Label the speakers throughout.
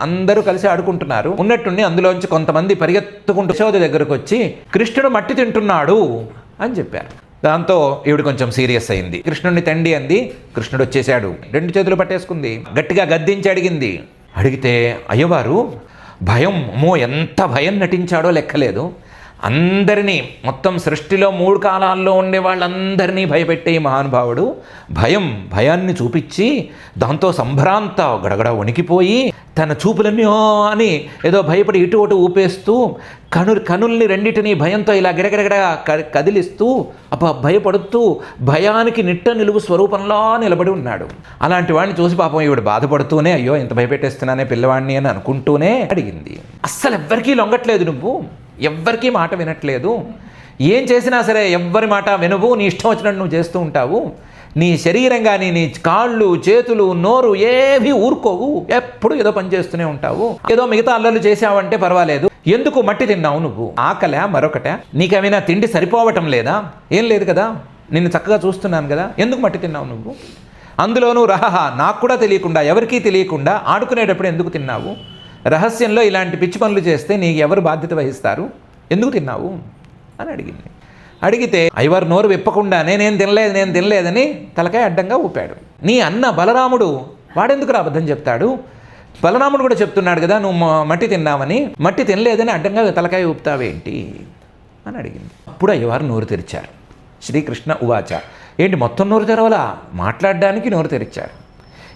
Speaker 1: అందరూ కలిసి ఆడుకుంటున్నారు. ఉన్నట్టుండి అందులోంచి కొంతమంది పరిగెత్తుకుంటూ యశోద దగ్గరకు వచ్చి కృష్ణుడు మట్టి తింటున్నాడు అని చెప్పారు. దాంతో ఈవిడ కొంచెం సీరియస్ అయింది. కృష్ణుడిని తండి అంది. కృష్ణుడు వచ్చేసాడు రెండు చేతులు పట్టేసుకుంది. గట్టిగా గద్దించి అడిగింది అడిగితే అయ్యవారు భయం అమ్మో ఎంత భయం నటించాడో లెక్కలేదు. అందరినీ మొత్తం సృష్టిలో మూడు కాలాల్లో ఉండే వాళ్ళందరినీ భయపెట్టే మహానుభావుడు భయం భయాన్ని చూపించి దాంతో సంభ్రాంత గడగడ వణికిపోయి తన చూపులన్నీ అని ఏదో భయపడి ఇటు అటు ఊపేస్తూ కను కనుల్ని రెండింటిని భయంతో ఇలా గిరగిరగడ క- కదిలిస్తూ అబ్బా భయపడుతూ భయానికి నిట్ట నిలువు స్వరూపంలో నిలబడి ఉన్నాడు. అలాంటి వాడిని చూసి పాపం ఈవిడ బాధపడుతూనే అయ్యో ఇంత భయపెట్టేస్తున్నానే పిల్లవాడిని అని అనుకుంటూనే అడిగింది. అస్సలు ఎవ్వరికీ లొంగట్లేదు నువ్వు. ఎవ్వరికీ మాట వినట్లేదు. ఏం చేసినా సరే ఎవ్వరి మాట వినవు నీ ఇష్టం వచ్చినట్టు నువ్వు చేస్తూ ఉంటావు. నీ శరీరం కానీ నీ కాళ్ళు చేతులు నోరు ఏవి ఊరుకోవు. ఎప్పుడు ఏదో పని చేస్తూనే ఉంటావు. ఏదో మిగతా అల్లర్లు చేసావంటే పర్వాలేదు. ఎందుకు మట్టి తిన్నావు నువ్వు? ఆకలే మరొకట? నీకేమైనా తిండి సరిపోవటం లేదా? ఏం లేదు కదా? నిన్ను చక్కగా చూస్తున్నాను కదా? ఎందుకు మట్టి తిన్నావు నువ్వు? అందులోనూ రహహ నాకు కూడా తెలియకుండా ఎవరికీ తెలియకుండా ఆడుకునేటప్పుడు ఎందుకు తిన్నావు? రహస్యంలో ఇలాంటి పిచ్చి పనులు చేస్తే నీకు ఎవరు బాధ్యత వహిస్తారు? ఎందుకు తిన్నావు? అని అడిగింది. అడిగితే అయ్యవారు నోరు విప్పకుండానే నేను తినలేదు నేను తినలేదని తలకాయ అడ్డంగా ఊపాడు. నీ అన్న బలరాముడు వాడెందుకు రా అబద్ధం చెప్తాడు? బలరాముడు కూడా చెప్తున్నాడు కదా నువ్వు మట్టి తిన్నావని. మట్టి తినలేదని అడ్డంగా తలకాయ ఊపుతావేంటి? అని అడిగింది. అప్పుడు అయ్యవారు నోరు తెరిచారు. శ్రీకృష్ణ ఉవాచ ఏంటి మొత్తం నోరు తెరవలా? మాట్లాడడానికి నోరు తెరిచారు.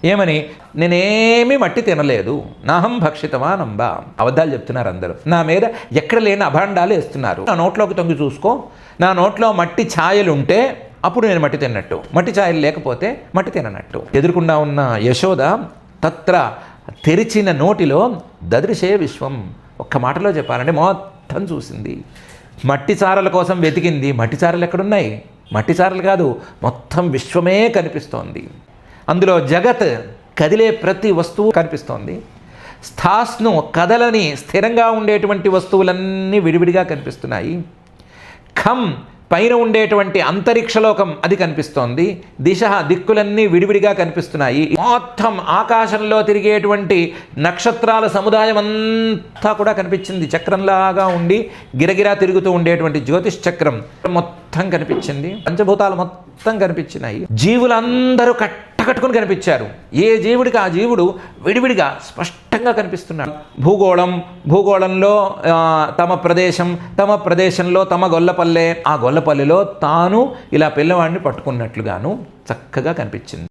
Speaker 1: ఏమని? నేనేమీ మట్టి తినలేదు. నాహం భక్షితమా నంబా అబద్ధాలు చెప్తున్నారు అందరూ. నా మీద ఎక్కడ లేని అభాండాలు వేస్తున్నారు. నా నోట్లోకి తొంగి చూసుకో. నా నోట్లో మట్టి ఛాయలు ఉంటే అప్పుడు నేను మట్టి తిన్నట్టు. మట్టి ఛాయలు లేకపోతే మట్టి తిననట్టు. ఎదురుకుండా ఉన్న యశోద తత్ర తెరిచిన నోటిలో దదృశే విశ్వం. ఒక్క మాటలో చెప్పాలంటే మొత్తం చూసింది. మట్టి చారల కోసం వెతికింది. మట్టి చారలు ఎక్కడున్నాయి? మట్టి చారలు కాదు మొత్తం విశ్వమే కనిపిస్తోంది. అందులో జగత్ కదిలే ప్రతి వస్తువు కనిపిస్తోంది. స్థాస్ను కదలని స్థిరంగా ఉండేటువంటి వస్తువులన్నీ విడివిడిగా కనిపిస్తున్నాయి. ఖం పైన ఉండేటువంటి అంతరిక్షలోకం అది కనిపిస్తోంది. దిశ దిక్కులన్నీ విడివిడిగా కనిపిస్తున్నాయి. మొత్తం ఆకాశంలో తిరిగేటువంటి నక్షత్రాల సముదాయం అంతా కూడా కనిపించింది. చక్రంలాగా ఉండి గిరగిరా తిరుగుతూ ఉండేటువంటి జ్యోతిష్ చక్రం మొత్తం కనిపించింది. పంచభూతాలు మొత్తం కనిపించినాయి. జీవులందరూ కట్ కట్టుకుని కనిపించారు. ఏ జీవుడికి ఆ జీవుడు విడివిడిగా స్పష్టంగా కనిపిస్తున్నాడు. భూగోళం భూగోళంలో తమ ప్రదేశం తమ ప్రదేశంలో తమ గొల్లపల్లె ఆ గొల్లపల్లెలో తాను ఇలా పిల్లవాడిని పట్టుకున్నట్లుగాను చక్కగా కనిపించింది.